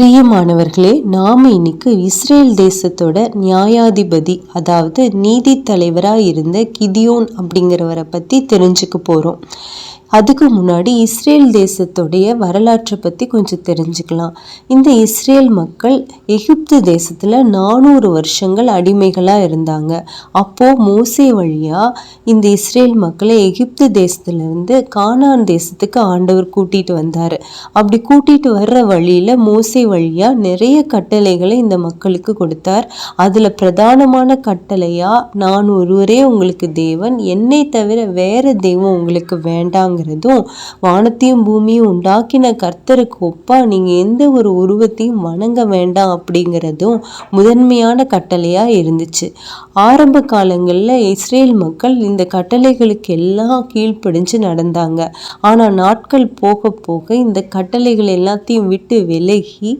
பிரியமானவர்களே நாம் இன்னைக்கு இஸ்ரேல் தேசத்தோட நியாயாதிபதி அதாவது நீதி தலைவராக இருந்த கிதியோன் அப்படிங்கிறவரை பற்றி தெரிஞ்சுக்க போகிறோம் அதுக்கு முன்னாடி இஸ்ரேல் தேசத்துடைய வரலாற்றை பற்றி கொஞ்சம் தெரிஞ்சுக்கலாம். இந்த இஸ்ரேல் மக்கள் எகிப்து தேசத்தில் நானூறு வருஷங்கள் அடிமைகளாக இருந்தாங்க. அப்போது மோசே வழியாக இந்த இஸ்ரேல் மக்களை எகிப்து தேசத்துலேருந்து கானான் தேசத்துக்கு ஆண்டவர் கூட்டிகிட்டு வந்தார். அப்படி கூட்டிகிட்டு வர்ற வழியில் மோசே வழியாக நிறைய கட்டளைகளை இந்த மக்களுக்கு கொடுத்தார். அதில் பிரதானமான கட்டளையாக நான் ஒருவரே உங்களுக்கு தேவன் என்னை தவிர வேறு தெய்வம் உங்களுக்கு வேண்டாங்க வேண்டாங்கிறதும் வானத்தையும் பூமியும் உண்டாக்கின கர்த்தருக்கு ஒப்பா நீங்கள் எந்த ஒரு உருவத்தையும் வணங்க வேண்டாம் அப்படிங்கிறதும் முதன்மையான கட்டளையாக இருந்துச்சு. ஆரம்ப காலங்களில் இஸ்ரேல் மக்கள் இந்த கட்டளைகளுக்கு எல்லாம் கீழ்ப்படிஞ்சு நடந்தாங்க. ஆனால் நாட்கள் போக போக இந்த கட்டளைகள் எல்லாத்தையும் விட்டு விலகி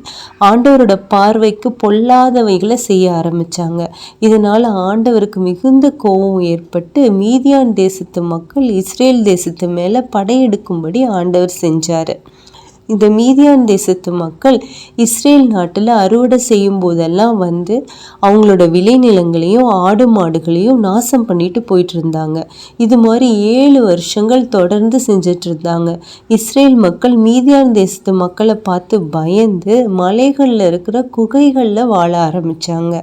ஆண்டவரோட பார்வைக்கு பொல்லாதவைகளை செய்ய ஆரம்பித்தாங்க இதனால் ஆண்டவருக்கு மிகுந்த கோபம் ஏற்பட்டு மீதியான் தேசத்து மக்கள் இஸ்ரேல் தேசத்து மேலே படையெடுக்கும்படி ஆண்டவர் செஞ்சார். இந்த மீதியான் தேசத்து மக்கள் இஸ்ரேல் நாட்டில் அறுவடை செய்யும் போதெல்லாம் வந்து அவங்களோட விளைநிலங்களையும் ஆடு மாடுகளையும் நாசம் பண்ணிட்டு போயிட்டு இருந்தாங்க இது மாதிரி ஏழு வருஷங்கள் தொடர்ந்து செஞ்சிட்டு இருந்தாங்க இஸ்ரேல் மக்கள் மீதியான் தேசத்து மக்களை பார்த்து பயந்து மலைகளில் இருக்கிற குகைகளில் வாழ ஆரம்பித்தாங்க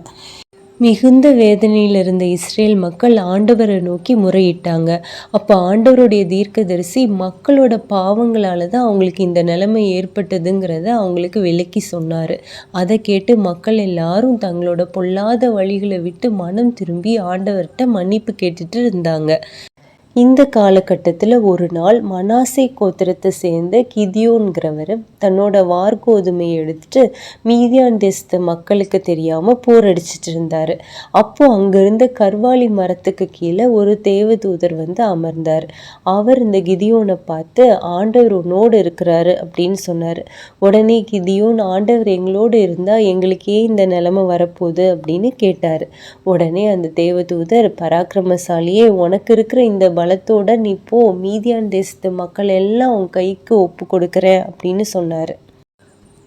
மிகுந்த வேதனையில் இருந்த இஸ்ரேல் மக்கள் ஆண்டவரை நோக்கி முறையிட்டாங்க. அப்போ ஆண்டவருடைய தீர்க்கதரிசி மக்களோட பாவங்களால தான் அவங்களுக்கு இந்த நிலைமை ஏற்பட்டதுங்கிறத அவங்களுக்கு விளக்கி சொன்னார். அதை கேட்டு மக்கள் எல்லாரும் தங்களோட பொல்லாத வழிகளை விட்டு மனம் திரும்பி ஆண்டவர்கிட்ட மன்னிப்பு கேட்டுட்டு இருந்தாங்க. இந்த காலகட்டத்தில் ஒரு நாள் மனாசே கோத்திரத்தை சேர்ந்த கிதியோன்கிறவர் தன்னோட வார்கோதுமையை எடுத்துட்டு மீதியான் தேசத்து மக்களுக்கு தெரியாமல் போர் அடிச்சிட்டு இருந்தார். அப்போது அங்கேருந்த கர்வாலி மரத்துக்கு கீழே ஒரு தேவதூதர் வந்து அமர்ந்தார். அவர் இந்த கிதியோனை பார்த்து ஆண்டவர் உன்னோடு இருக்கிறாரு அப்படின்னு சொன்னார். உடனே கிதியோன் ஆண்டவர் எங்களோடு இருந்தால் எங்களுக்கே இந்த நிலமை வரப்போகுது அப்படின்னு கேட்டார். உடனே அந்த தேவதூதர் பராக்கிரமசாலியே உனக்கு இருக்கிற இந்த பலத்தோட நீ போ மீதியான் தேசத்து மக்கள் எல்லாம் உன் கைக்கு ஒப்பு கொடுக்குறேன் அப்படின்னு சொன்னார்.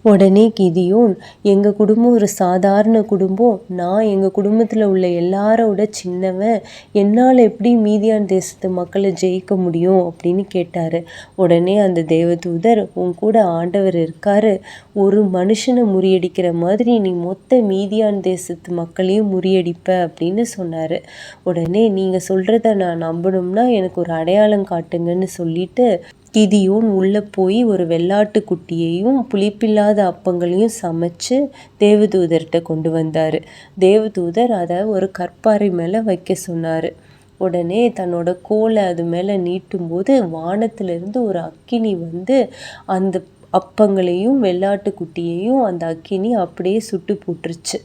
உடனே கிதியோன் எங்கள் குடும்பம் ஒரு சாதாரண குடும்பம். நான் எங்கள் குடும்பத்தில் உள்ள எல்லாரோட சின்னவன். என்னால் எப்படி மீதியான் தேசத்து மக்களை ஜெயிக்க முடியும்? அப்படின்னு கேட்டார். உடனே அந்த தேவதூதர் உன் கூட ஆண்டவர் இருக்கார். ஒரு மனுஷனை முறியடிக்கிற மாதிரி நீ மொத்த மீதியான் தேசத்து மக்களையும் முறியடிப்ப அப்படின்னு சொன்னார். உடனே நீங்கள் சொல்கிறத நான் நம்பணும்னா எனக்கு ஒரு அடையாளம் காட்டுங்கன்னு சொல்லிட்டு கிதியோன் உள்ளே போய் ஒரு வெள்ளாட்டு குட்டியையும் புளிப்பில்லாத அப்பங்களையும் சமைச்சு தேவதூதர்கிட்ட கொண்டு வந்தார். தேவதூதர் அதை ஒரு கற்பாறை மேலே வைக்க சொன்னார். உடனே தன்னோட கோலை அது மேலே நீட்டும்போது வானத்திலிருந்து ஒரு அக்கினி வந்து அந்த அப்பங்களையும் வெள்ளாட்டு குட்டியையும் அந்த அக்கினி அப்படியே சுட்டு போட்டுருச்சு.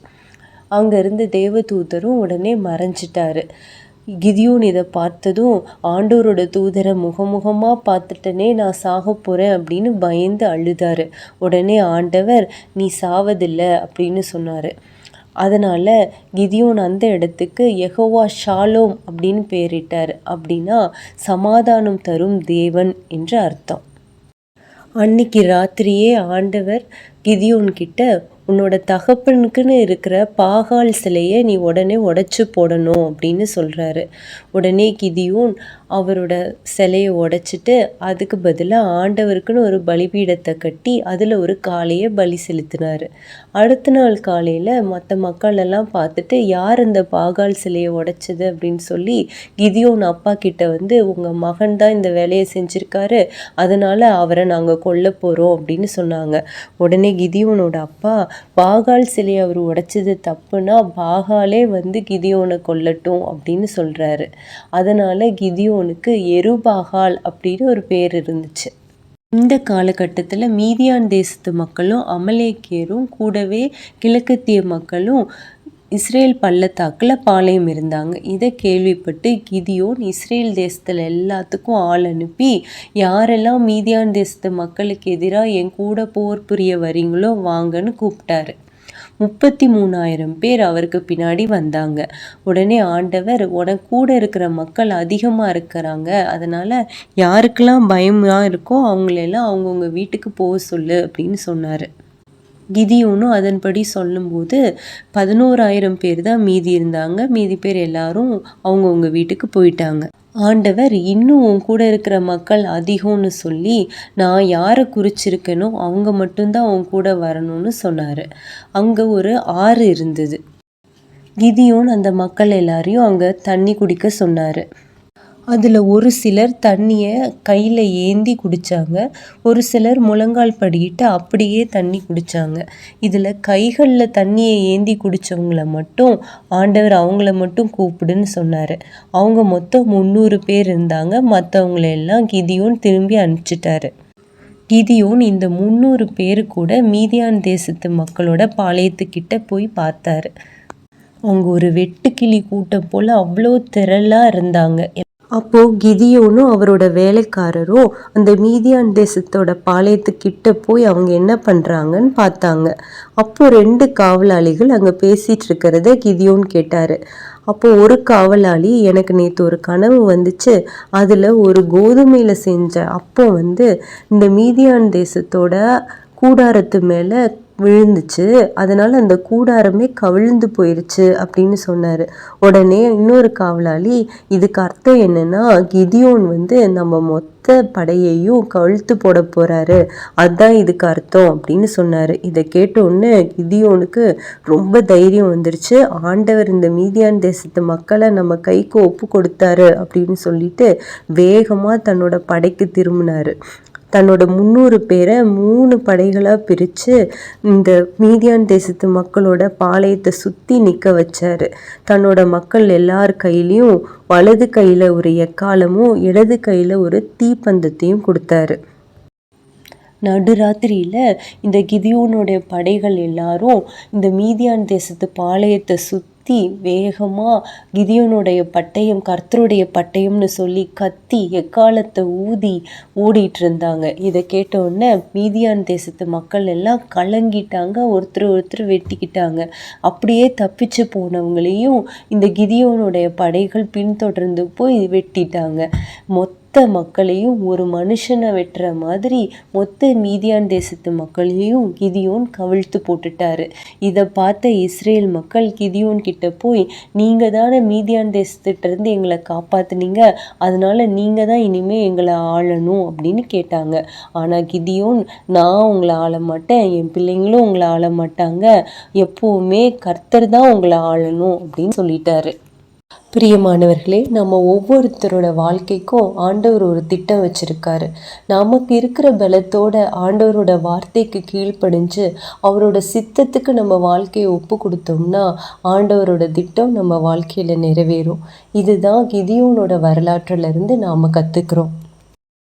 அங்கேருந்து தேவதூதரும் உடனே மறைஞ்சிட்டாரு. கிதியோன் இதை பார்த்ததும் ஆண்டவரோட தூதரை முகமுகமாக பார்த்துட்டனே நான் சாக போகிறேன் அப்படின்னு பயந்து அழுதார். உடனே ஆண்டவர் நீ சாவதில்லை அப்படின்னு சொன்னார். அதனால் கிதியோன் அந்த இடத்துக்கு எகோவா ஷாலோம் அப்படின்னு பேரிட்டார். அப்படின்னா சமாதானம் தரும் தேவன் என்று அர்த்தம். அன்னைக்கு ராத்திரியே ஆண்டவர் கிதியோன்கிட்ட உன்னோட தகப்பனுக்குன்னு இருக்கிற பாகால் சிலையை நீ உடனே உடச்சி போடணும் அப்படின்னு சொல்கிறாரு உடனே கிதியூன் அவரோட சிலையை உடைச்சிட்டு அதுக்கு பதிலாக ஆண்டவருக்குன்னு ஒரு பலிபீடத்தை கட்டி அதில் ஒரு காளையை பலி செலுத்தினார். அடுத்த நாள் காலையில் மற்ற மக்கள் எல்லாம் பார்த்துட்டு யார் இந்த பாகால் சிலையை உடைச்சது? அப்படின்னு சொல்லி கிதியோன் அப்பா கிட்ட வந்து உங்கள் மகன் தான் இந்த வேலையை செஞ்சுருக்காரு அதனால் அவரை நாங்கள் கொல்ல போகிறோம் அப்படின்னு சொன்னாங்க. உடனே கிதியோனோட அப்பா பாகால் சிலையை அவர் உடைச்சது தப்புன்னா பாகாலே வந்து கிதியோனை கொல்லட்டும் அப்படின்னு சொல்கிறாரு அதனால் கிதியோனுக்கு எருபாகால் அப்படின்னு ஒரு பேர் இருந்துச்சு. இந்த காலகட்டத்தில் மீதியான் தேசத்து மக்களும் அமலேக்கியரும் கூடவே கிழக்கத்திய மக்களும் இஸ்ரேல் பள்ளத்தாக்கில் பாளையம் இருந்தாங்க. இதை கேள்விப்பட்டு கிதியோன் இஸ்ரேல் தேசத்தில் எல்லாத்துக்கும் ஆள் அனுப்பி யாரெல்லாம் மீதியான் தேசத்து மக்களுக்கு எதிராக என் கூட போர் புரிய வரீங்களோ வாங்கன்னு கூப்பிட்டாரு. முப்பத்தி மூணாயிரம் பேர் அவருக்கு பின்னாடி வந்தாங்க. உடனே ஆண்டவர் உனக்கு கூட இருக்கிற மக்கள் அதிகமாக இருக்கிறாங்க. அதனால் யாருக்கெல்லாம் பயமாக இருக்கோ அவங்களெல்லாம் அவங்கவுங்க வீட்டுக்கு போக சொல்லு அப்படின்னு சொன்னார். கிதியோனும் அதன்படி சொல்லும்போது பதினோராயிரம் பேர் தான் மீதி இருந்தாங்க. மீதி பேர் எல்லாரும் அவங்கவுங்க வீட்டுக்கு போயிட்டாங்க. ஆண்டவர் இன்னும் உன் கூட இருக்கிற மக்கள் அதிகம்னு சொல்லி நான் யாரை குறிச்சிருக்கேனோ அவங்க மட்டும்தான் உன் கூட வரணும்னு சொன்னார். அங்கே ஒரு ஆறு இருந்தது. கிதியோன் அந்த மக்கள் எல்லாரையும் அங்கே தண்ணி குடிக்க சொன்னார். அதில் ஒரு சிலர் தண்ணியை கையில் ஏந்தி குடித்தாங்க ஒரு சிலர் முழங்கால் படிக்கிட்டு அப்படியே தண்ணி குடித்தாங்க இதில் கைகளில் தண்ணியை ஏந்தி குடித்தவங்கள மட்டும் ஆண்டவர் அவங்கள மட்டும் கூப்பிடுன்னு சொன்னார். அவங்க மொத்தம் முந்நூறு பேர் இருந்தாங்க. மற்றவங்கள எல்லாம் கிதியோன் திரும்பி அனுப்பிச்சிட்டாரு. கிதியோன் இந்த முந்நூறு பேர் கூட மீதியான் தேசத்து மக்களோட பாளையத்துக்கிட்ட போய் பார்த்தாரு. அவங்க ஒரு வெட்டுக்கிளி கூட்டம் போல் அவ்வளோ திரளாக இருந்தாங்க. அப்போது கிதியோனும் அவரோட வேலைக்காரரும் அந்த மீதியான் தேசத்தோட பாளையத்துக்கிட்ட போய் அவங்க என்ன பண்ணுறாங்கன்னு பார்த்தாங்க. அப்போ ரெண்டு காவலாளிகள் அங்கே பேசிகிட்டு இருக்கிறத கிதியோன் கேட்டார். அப்போது ஒரு காவலாளி எனக்கு நேற்று ஒரு கனவு வந்துச்சு. அதில் ஒரு கோதுமையில் செஞ்ச அப்போ வந்து இந்த மீதியான் தேசத்தோட கூடாரத்து மேலே விழுந்துச்சு. அதனால் அந்த கூடாரமே கவிழ்ந்து போயிருச்சு அப்படின்னு சொன்னார். உடனே இன்னொரு காவலாளி இதுக்கு அர்த்தம் என்னன்னா கிதியோன் வந்து நம்ம மொத்த படையையும் கவிழ்த்து போட போகிறாரு அதுதான் இதுக்கு அர்த்தம் அப்படின்னு சொன்னார். இதை கேட்டோன்னு கிதியோனுக்கு ரொம்ப தைரியம் வந்துருச்சு. ஆண்டவர் இந்த மீதியான் தேசத்து மக்களை நம்ம கைக்கு ஒப்பு கொடுத்தாரு அப்படின்னு சொல்லிட்டு வேகமாக தன்னோட படைக்கு திரும்பினார். தன்னோட முந்நூறு பேரை மூணு படைகளாக பிரித்து இந்த மீதியான் தேசத்து மக்களோட பாளையத்தை சுற்றி நிற்க வச்சார். தன்னோட மக்கள் எல்லார் கையிலையும் வலது கையில் ஒரு எக்காலமும் இடது கையில் ஒரு தீப்பந்தத்தையும் கொடுத்தாரு. நடுராத்திரியில் இந்த கிதியோனுடைய படைகள் எல்லாரும் இந்த மீதியான் தேசத்து பாளையத்தை சுற்றி கத்தி வேகமாக கிதியோனுடைய பட்டயம் கர்த்தருடைய பட்டயம்னு சொல்லி கத்தி எக்காலத்தை ஊதி ஓடிட்டு இருந்தாங்க இதை கேட்டோடனே மீதியான் தேசத்து மக்கள் எல்லாம் கலங்கிட்டாங்க ஒருத்தர் ஒருத்தர் வெட்டிக்கிட்டாங்க. அப்படியே தப்பிச்சு போனவங்களையும் இந்த கிதியோனுடைய படைகள் பின்தொடர்ந்து போய் வெட்டிட்டாங்க. மொத்த மொத்த மக்களையும் ஒரு மனுஷனை வெட்டுற மாதிரி மொத்த மீதியான் தேசத்து மக்களையும் கிதியோன் கவிழ்த்து போட்டுட்டாரு. இதை பார்த்த இஸ்ரேல் மக்கள் கிதியோன் கிட்ட போய் நீங்கள் தானே மீதியான் தேசத்துட்டு இருந்து எங்களை காப்பாத்துனீங்க அதனால நீங்கள் தான் இனிமேல் எங்களை ஆளணும் அப்படின்னு கேட்டாங்க. ஆனால் கிதியோன் நான் உங்களை ஆள மாட்டேன் என் பிள்ளைங்களும் உங்களை ஆள மாட்டாங்க எப்போவுமே கர்த்தர் தான் உங்களை ஆளணும் அப்படின்னு சொல்லிட்டாரு. பிரியமானவர்களே நம்ம ஒவ்வொருத்தரோட வாழ்க்கைக்கும் ஆண்டவர் ஒரு திட்டம் வச்சுருக்காரு. நமக்கு இருக்கிற பலத்தோட ஆண்டவரோட வார்த்தைக்கு கீழ்ப்படிஞ்சு அவரோட சித்தத்துக்கு நம்ம வாழ்க்கையை ஒப்பு கொடுத்தோம்னா ஆண்டவரோட திட்டம் நம்ம வாழ்க்கையில் நிறைவேறும். இதுதான் கிதியோனோட வரலாற்றிலிருந்து நாம் கற்றுக்குறோம்